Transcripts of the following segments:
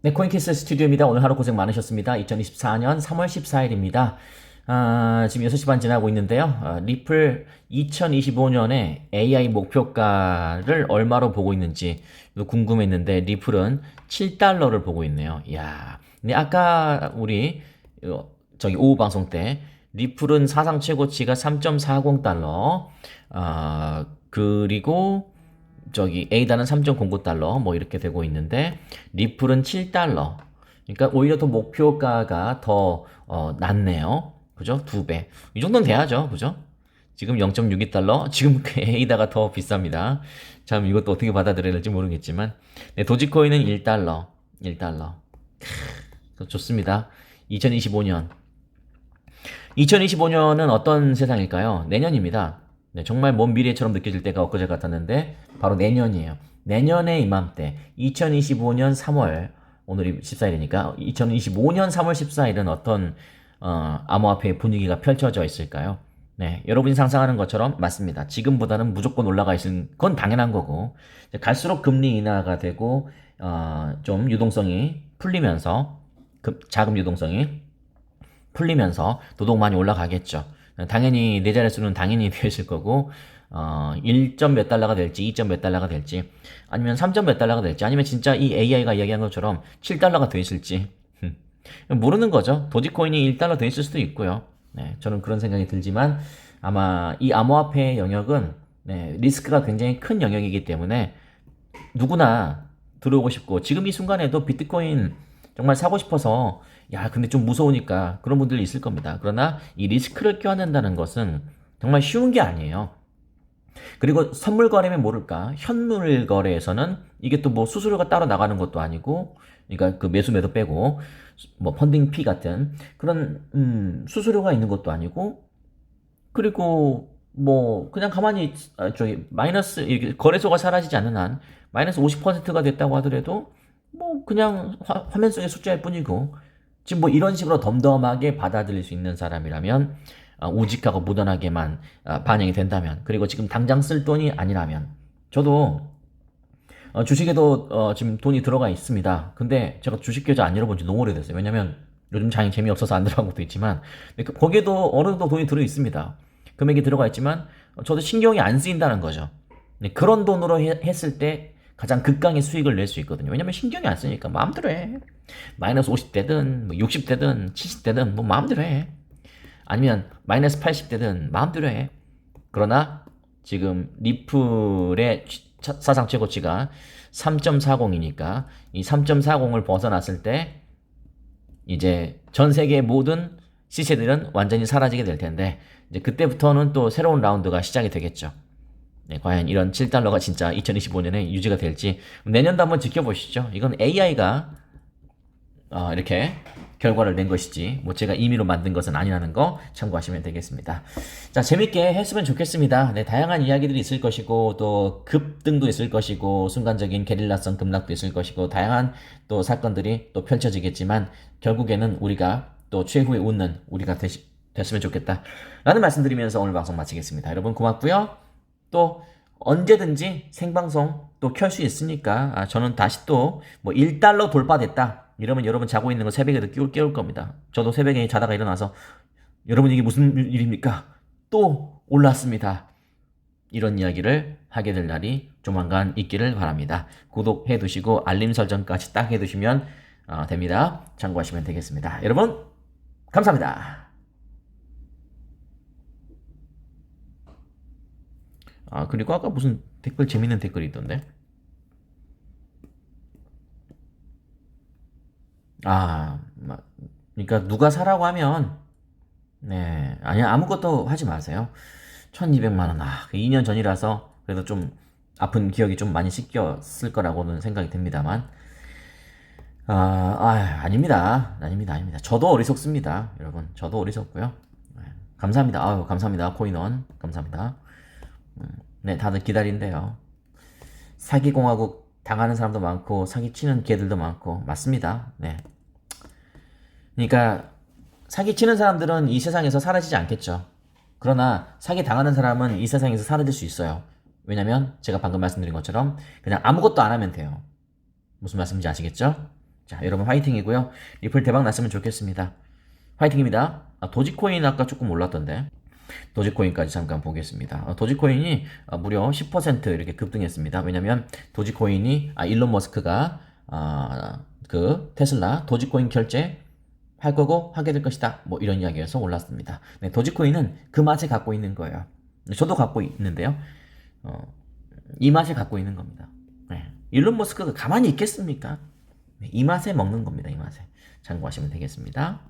네, 코인키스 스튜디오입니다. 오늘 하루 고생 많으셨습니다. 2024년 3월 14일입니다. 아, 지금 6시 반 지나고 있는데요. 아, 리플 2025년에 AI 목표가를 얼마로 보고 있는지 궁금했는데 리플은 7달러를 보고 있네요. 이야. 근데 아까 우리 어, 저기 오후 방송 때 리플은 사상 최고치가 3.40달러. 아, 그리고 저기 에이다는 3.09달러 뭐 이렇게 되고 있는데 리플은 7달러. 그러니까 오히려 더 목표가가 더 어, 낮네요. 그죠? 두 배. 이 정도는 돼야죠. 그죠? 지금 0.62달러. 지금 그 에이다가 더 비쌉니다. 참 이것도 어떻게 받아들여야 될지 모르겠지만 네, 도지코인은 1달러. 1달러. 크, 좋습니다. 2025년. 2025년은 어떤 세상일까요? 내년입니다. 네, 정말 먼 미래처럼 느껴질 때가 엊그제 같았는데 바로 내년이에요. 내년의 이맘때 2025년 3월 오늘이 14일이니까 2025년 3월 14일은 어떤 어, 암호화폐의 분위기가 펼쳐져 있을까요? 네, 여러분이 상상하는 것처럼 맞습니다. 지금보다는 무조건 올라가 있는 건 당연한 거고 갈수록 금리 인하가 되고 어, 좀 유동성이 풀리면서 그, 자금 유동성이 풀리면서 도덕 많이 올라가겠죠. 당연히 내 자릿수는 당연히 되어 있을 거고 어, 1점 몇 달러가 될지 2점 몇 달러가 될지 아니면 3점 몇 달러가 될지 아니면 진짜 이 AI가 이야기한 것처럼 7달러가 돼 있을지 모르는 거죠. 도지코인이 1달러 돼 있을 수도 있고요. 네, 저는 그런 생각이 들지만 아마 이 암호화폐 영역은 네, 리스크가 굉장히 큰 영역이기 때문에 누구나 들어오고 싶고 지금 이 순간에도 비트코인 정말 사고 싶어서 야 근데 좀 무서우니까 그런 분들이 있을 겁니다. 그러나 이 리스크를 껴안는다는 것은 정말 쉬운 게 아니에요. 그리고 선물 거래면 모를까 현물 거래에서는 이게 또 뭐 수수료가 따로 나가는 것도 아니고 그러니까 그 매수 매도 빼고 뭐 펀딩 피 같은 그런 음, 수수료가 있는 것도 아니고 그리고 뭐 그냥 가만히 아, 저기 마이너스 거래소가 사라지지 않는 한 마이너스 50%가 됐다고 하더라도 뭐 그냥 화, 화면 속의 숫자일 뿐이고 지금 뭐 이런 식으로 덤덤하게 받아들일 수 있는 사람이라면 어, 우직하고 무던하게만 어, 반영이 된다면 그리고 지금 당장 쓸 돈이 아니라면 저도 어, 주식에도 어, 지금 돈이 들어가 있습니다. 근데 제가 주식 계좌 안 열어본 지 너무 오래됐어요. 왜냐면 요즘 장이 재미없어서 안 들어간 것도 있지만 그, 거기에도 어느 정도 돈이 들어 있습니다. 금액이 들어가 있지만 저도 신경이 안 쓰인다는 거죠. 그런 돈으로 해, 했을 때 가장 극강의 수익을 낼 수 있거든요. 왜냐면 신경이 안 쓰니까 마음대로 해. 마이너스 50대든 뭐 60대든 70대든 뭐 마음대로 해. 아니면 마이너스 80대든 마음대로 해. 그러나 지금 리플의 사상 최고치가 3.40이니까 이 3.40을 벗어났을 때 이제 전 세계 모든 시세들은 완전히 사라지게 될 텐데 이제 그때부터는 또 새로운 라운드가 시작이 되겠죠. 네, 과연 이런 7달러가 진짜 2025년에 유지가 될지 내년도 한번 지켜보시죠. 이건 AI가 어, 이렇게 결과를 낸 것이지 뭐 제가 임의로 만든 것은 아니라는 거 참고하시면 되겠습니다. 자 재밌게 했으면 좋겠습니다. 네 다양한 이야기들이 있을 것이고 또 급등도 있을 것이고 순간적인 게릴라성 급락도 있을 것이고 다양한 또 사건들이 또 펼쳐지겠지만 결국에는 우리가 또 최후에 웃는 우리가 되시, 됐으면 좋겠다 라는 말씀드리면서 오늘 방송 마치겠습니다. 여러분 고맙고요. 또 언제든지 생방송 또 켤 수 있으니까 아, 저는 다시 또 뭐 1달러 돌파됐다 이러면 여러분 자고 있는 거 새벽에도 깨울, 깨울 겁니다. 저도 새벽에 자다가 일어나서 여러분 이게 무슨 일입니까? 또 올랐습니다. 이런 이야기를 하게 될 날이 조만간 있기를 바랍니다. 구독해 두시고 알림 설정까지 딱 해 두시면 어, 됩니다. 참고하시면 되겠습니다. 여러분 감사합니다. 아 그리고 아까 무슨 댓글 재밌는 댓글이 있던데? 아 그러니까 누가 사라고 하면 네 아니 아무것도 하지 마세요. 1200만 원 아, 2년 전이라서 그래도 좀 아픈 기억이 좀 많이 씻겼을 거라고는 생각이 듭니다만. 아, 아 아닙니다. 아닙니다 아닙니다. 저도 어리석습니다 여러분. 저도 어리석고요. 네, 감사합니다. 아유 감사합니다 코인원. 감사합니다 네, 다들 기다린대요. 사기공화국 당하는 사람도 많고 사기치는 개들도 많고 맞습니다. 네. 그러니까 사기치는 사람들은 이 세상에서 사라지지 않겠죠. 그러나 사기 당하는 사람은 이 세상에서 사라질 수 있어요. 왜냐면 제가 방금 말씀드린 것처럼 그냥 아무것도 안 하면 돼요. 무슨 말씀인지 아시겠죠? 자, 여러분 화이팅이고요. 리플 대박 났으면 좋겠습니다. 화이팅입니다. 아, 도지코인 아까 조금 올랐던데. 도지코인까지 잠깐 보겠습니다. 어, 도지코인이 어, 무려 10% 이렇게 급등했습니다. 왜냐면 도지코인이 아, 일론 머스크가 아, 그 테슬라 도지코인 결제 할 거고 하게 될 것이다. 뭐 이런 이야기에서 올랐습니다. 네, 도지코인은 그 맛에 갖고 있는 거예요. 저도 갖고 있는데요. 어, 이 맛에 갖고 있는 겁니다. 네. 일론 머스크가 가만히 있겠습니까? 네, 이 맛에 먹는 겁니다. 이 맛에 참고하시면 되겠습니다.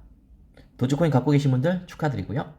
도지코인 갖고 계신 분들 축하드리고요.